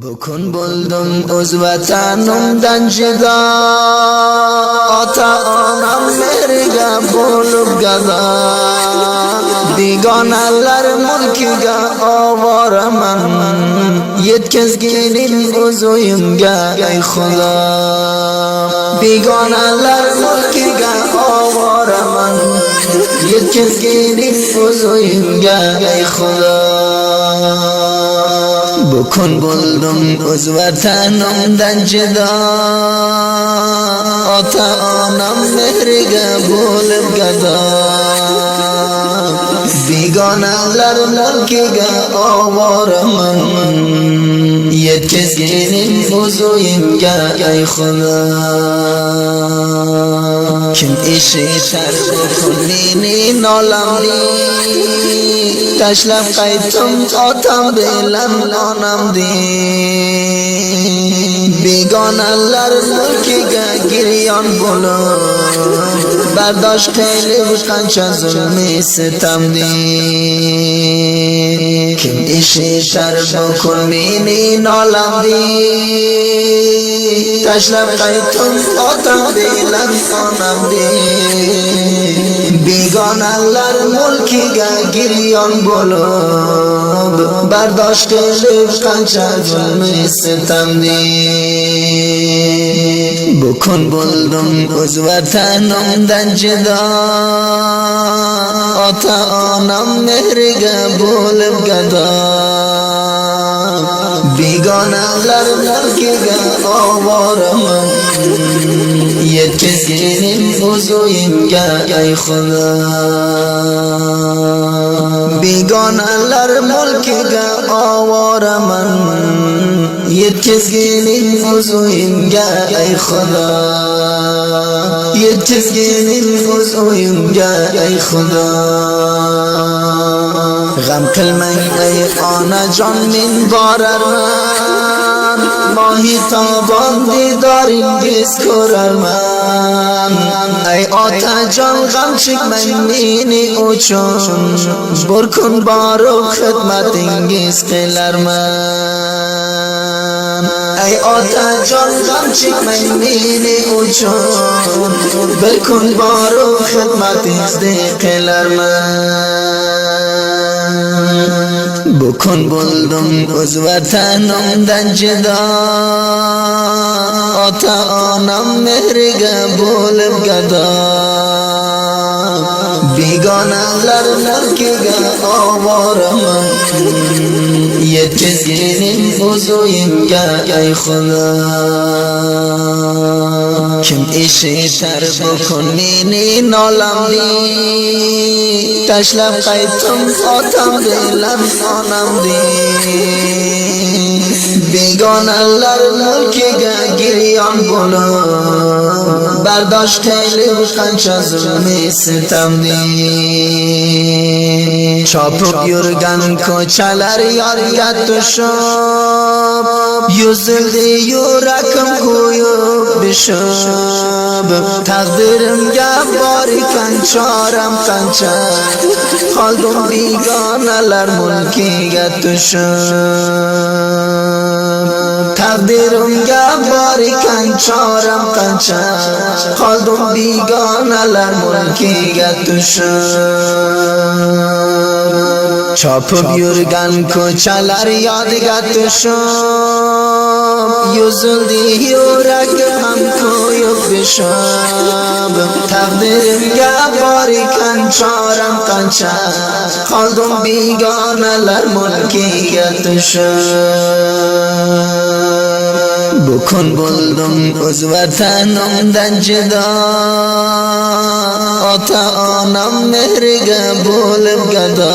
Bukun bo'ldim o'z vatanimdan judo ota onam mehriga bo'lib gado begonalar mulkiga ovoraman yetkazgining o'z o'yimga ey xudo. Begonalar mulkiga ovoraman yetkazgining o'z o'yimga ey xudo. Bukun buldum öz vatanımdan cida. Ota anam mehriga bo'lib gado begonalar mulkiga ovoraman yetkazgining o'z o'yimga ey xudo. Kim eshitar bu kunni nolamni tashlab qaytdim otam bilan onamni begonalar mulkiga giryon bo'lib برداشت خیلی بود قنچه ظلمی ستم دی کم ایشی شر بکن بینی نالم دی تشلم قیتون آتم دی کنم دی بیگان اللر ملکی گا گریان بلوب. برداشت خیلی بود قنچه ظلمی ستم دی Bukun buldum öz vatanımdan cida Ata anam mehrige bulup gada. Biganeler merkige avaramam Yetkizginim uzuyimge ey Xuda Biganeler mulkiga avaraman چیزگی نمیفزوینجا ای خدا. یک چیزگی نمیفزوینجا ای خدا. غم کلمه ای آنا جان من باررم ماهی تابان دیداریم گیز کررم ای آتا جان غم چک من نینی اوچون برکن بارو خدمت انگیز من. ای آتا جان غم چی من میلی او جان بکن بارو خدمت صدیق لرمان بکن بلدم از وطنم دنجدا آتا آنم مهرگا بولم گدا بیگانه لر لر که گا آوارم. O'z o'yimga ey xudo kim eshitar bu kun meni nolamni tashlab qaytdim otam bilan onamni begonalar mulkiga giryon bo'lib برداشت لبخند چزم ستم دی. چاپ یورگان کو چلر یار یاد شو یوزل دی یورکم گویو بشب. تقدیرم گباری کنچارم کنچر بیگانه لر ملکی گتشم taqdirimga bor ekan choram qancha? Qoldim begonalar mulkiga tushib. Chopib yurgan ko'chalar yodiga tushib. Yuzildi yuragim ham ko'yib bishib taqdirimga bor ekan choram qancha. Qoldim begonalar mulkiga tushib. Bu kun bo'ldim o'z vatanimdan judo. Ota onam mehriga bo'lib gado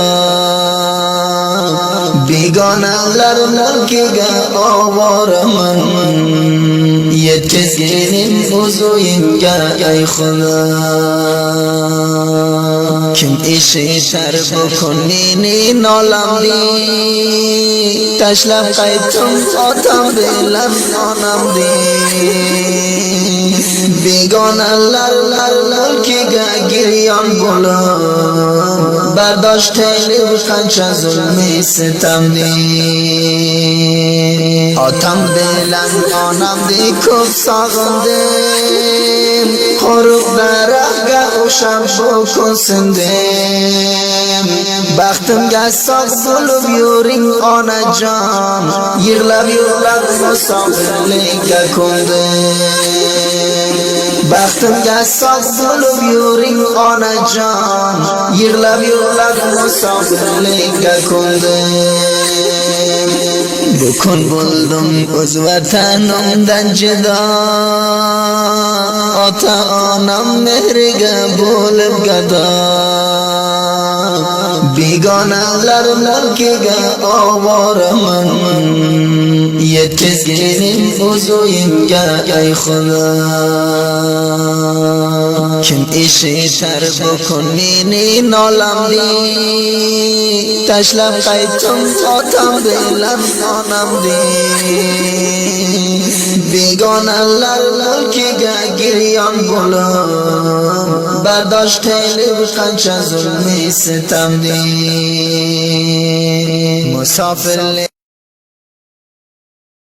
begonalar mulkiga ovoraman yetkazginim o'zuyimga ay xudo kim eshishar bu kunini nolamni tashlab qaytdim otam bilan onamni. Begonalar mulkiga giryon bo'lib که گریان بولم برداشت لیو قنچه ظلمی ستم دی آتم دلم آنم دی کف ساغندم خروق درخگه و شب بکن سندم بختم گساق بلو بیورین آنه جان یغلب یغلب مسافر Baxtimga sog' bo'lib yuring onajon Yig'lab yig'lab musofirlikka ko'ndim Bukun bo'ldim o'z vatanimdan jido Ota onam mehriga bo'lib gado begonalarlarkiga ovoraman. Yetkazginin o'zuyimga ay khuda kim eshitar bu kunini meni nolamni tashlab qaytdim otam bilan onamni. Begonalarlarkiga giryon bulam برداشت قنچه ظلمی ستم دی مسافر